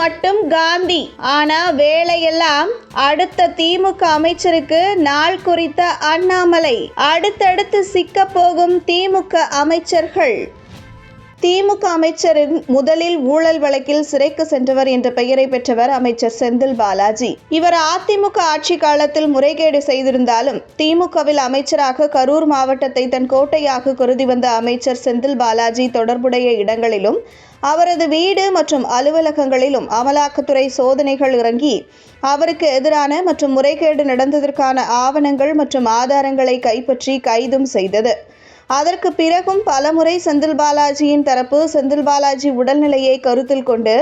மட்டும் காந்தி. ஆனா வேலையெல்லாம் அடுத்த திமுக அமைச்சருக்கு நாள் குறித்த அண்ணாமலை. அடுத்தடுத்து சிக்க போகும் திமுக அமைச்சர்கள். திமுக அமைச்சரின் முதலில் ஊழல் வழக்கில் சிறைக்கு சென்றவர் என்ற பெயரை பெற்றவர் அமைச்சர் செந்தில் பாலாஜி. இவர் அதிமுக ஆட்சி காலத்தில் முறைகேடு செய்திருந்தாலும் திமுகவில் அமைச்சராக கரூர் மாவட்டத்தை தன் கோட்டையாக கருதி வந்த அமைச்சர் செந்தில் பாலாஜி தொடர்புடைய இடங்களிலும் அவரது வீடு மற்றும் அலுவலகங்களிலும் அமலாக்கத்துறை சோதனைகள் இறங்கி அவருக்கு எதிரான மற்றும் முறைகேடு நடந்ததற்கான ஆவணங்கள் மற்றும் ஆதாரங்களை கைப்பற்றி கைதும் செய்தது. அதற்கு பிறகும் பலமுறை செந்தில் பாலாஜியின் தரப்பு செந்தில் பாலாஜி உடல்நிலையை கருத்தில் கொண்டு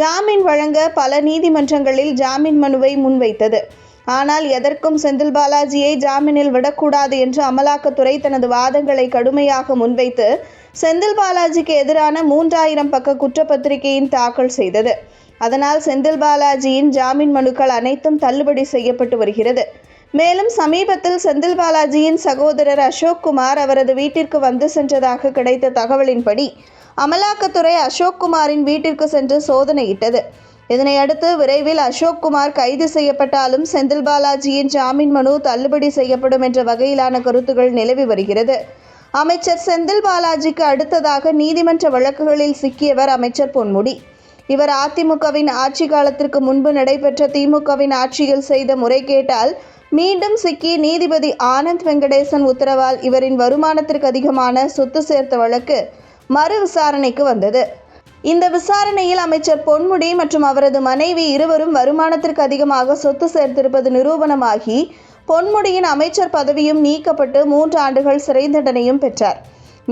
ஜாமீன் வழங்க பல நீதிமன்றங்களில் ஜாமீன் மனுவை முன்வைத்தது. ஆனால் எதற்கும் செந்தில் பாலாஜியை ஜாமீனில் விடக்கூடாது என்று அமலாக்கத்துறை தனது வாதங்களை கடுமையாக முன்வைத்து செந்தில் பாலாஜிக்கு எதிரான மூன்றாயிரம் பக்க குற்றப்பத்திரிகையின் தாக்கல் செய்தது. அதனால் செந்தில் பாலாஜியின் ஜாமீன் மனுக்கள் அனைத்தும் தள்ளுபடி செய்யப்பட்டு வருகிறது. மேலும் சமீபத்தில் செந்தில் பாலாஜியின் சகோதரர் அசோக் குமார் அவரது வீட்டிற்கு வந்து சென்றதாக கிடைத்த தகவலின்படி அமலாக்கத்துறை அசோக் குமாரின் வீட்டிற்கு சென்று சோதனையிட்டது. இதனையடுத்து விரைவில் அசோக் குமார் கைது செய்யப்பட்டாலும் செந்தில் பாலாஜியின் ஜாமீன் மனு தள்ளுபடி செய்யப்படும் என்ற வகையிலான கருத்துகள் நிலவி வருகிறது. அமைச்சர் செந்தில் பாலாஜிக்கு அடுத்ததாக நீதிமன்ற வழக்குகளில் சிக்கியவர் அமைச்சர் பொன்முடி. இவர் அதிமுகவின் ஆட்சி காலத்திற்கு முன்பு நடைபெற்ற திமுகவின் ஆட்சியில் செய்த முறைகேட்டால் மீண்டும் சிக்கி நீதிபதி ஆனந்த் வெங்கடேசன் உத்தரவால் இவரின் வருமானத்திற்கு அதிகமான சொத்து சேர்த்த வழக்கு மறு விசாரணைக்கு வந்தது. இந்த விசாரணையில் அமைச்சர் பொன்முடி மற்றும் அவரது மனைவி இருவரும் வருமானத்திற்கு அதிகமாக சொத்து சேர்த்திருப்பது நிரூபணமாகி பொன்முடியின் அமைச்சர் பதவியும் நீக்கப்பட்டு மூன்று ஆண்டுகள் சிறை தண்டனையும் பெற்றார்.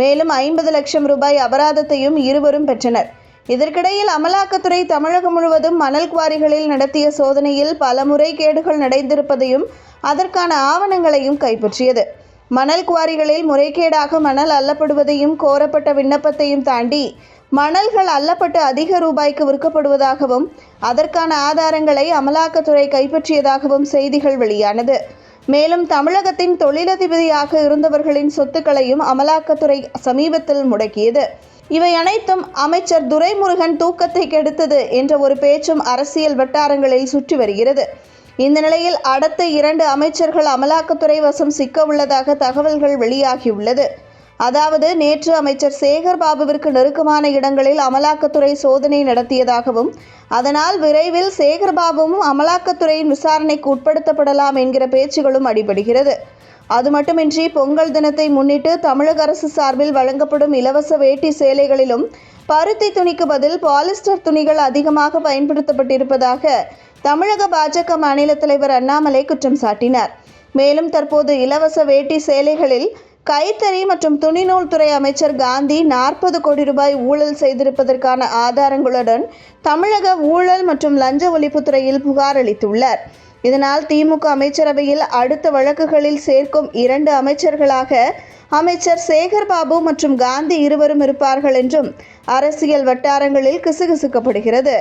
மேலும் ஐம்பது லட்சம் ரூபாய் அபராதத்தையும் இருவரும் பெற்றனர். இதற்கிடையில் அமலாக்கத்துறை தமிழகம் முழுவதும் மணல் குவாரிகளில் நடத்திய சோதனையில் பல முறைகேடுகள் நடந்திருப்பதையும் அதற்கான ஆவணங்களையும் கைப்பற்றியது. மணல் குவாரிகளில் முறைகேடாக மணல் அள்ளப்படுவதையும் கோரப்பட்ட விண்ணப்பத்தையும் தாண்டி மணல்கள் அள்ளப்பட்டு அதிக ரூபாய்க்கு விற்கப்படுவதாகவும் அதற்கான ஆதாரங்களை அமலாக்கத்துறை கைப்பற்றியதாகவும் செய்திகள் வெளியானது. மேலும் தமிழகத்தின் தொழிலதிபதியாக இருந்தவர்களின் சொத்துக்களையும் அமலாக்கத்துறை சமீபத்தில் முடக்கியது. இவை அனைத்தும் அமைச்சர் துரைமுருகன் தூக்கத்தை கெடுத்தது என்ற ஒரு பேச்சும் அரசியல் வட்டாரங்களில் சுற்றி வருகிறது. இந்த நிலையில் அடுத்த இரண்டு அமைச்சர்கள் அமலாக்கத்துறை வசம் சிக்க உள்ளதாக தகவல்கள் வெளியாகியுள்ளது. அதாவது நேற்று அமைச்சர் சேகர் பாபுவிற்கு நெருக்கமான இடங்களில் அமலாக்கத்துறை சோதனை நடத்தியதாகவும் அதனால் விரைவில் சேகர் பாபுவும் அமலாக்கத்துறையின் விசாரணைக்கு உட்படுத்தப்படலாம் என்கிற பேச்சுகளும் அடிபடுகிறது. அது மட்டுமின்றி பொங்கல் தினத்தை முன்னிட்டு தமிழக அரசு சார்பில் வழங்கப்படும் இலவச வேட்டி சேலைகளிலும் பருத்தி துணிக்கு பதில் பாலிஸ்டர் துணிகள் அதிகமாக பயன்படுத்தப்பட்டிருப்பதாக தமிழக பாஜக மாநில தலைவர் அண்ணாமலை குற்றம் சாட்டினார். மேலும் தற்போது இலவச வேட்டி சேலைகளில் கைத்தறி மற்றும் துணிநூல் துறை அமைச்சர் காந்தி நாற்பது கோடி ரூபாய் ஊழல் செய்திருப்பதற்கான ஆதாரங்களுடன் தமிழக ஊழல் மற்றும் லஞ்ச ஒழிப்புத்துறையில் புகார் அளித்துள்ளார். இதனால் திமுக அமைச்சரவையில் அடுத்த வழக்குகளில் சேர்க்கும் இரண்டு அமைச்சர்களாக அமைச்சர் சேகர் பாபு மற்றும் காந்தி இருவரும் இருப்பார்கள் என்றும் அரசியல் வட்டாரங்களில் கிசுகிசுக்கப்படுகிறது.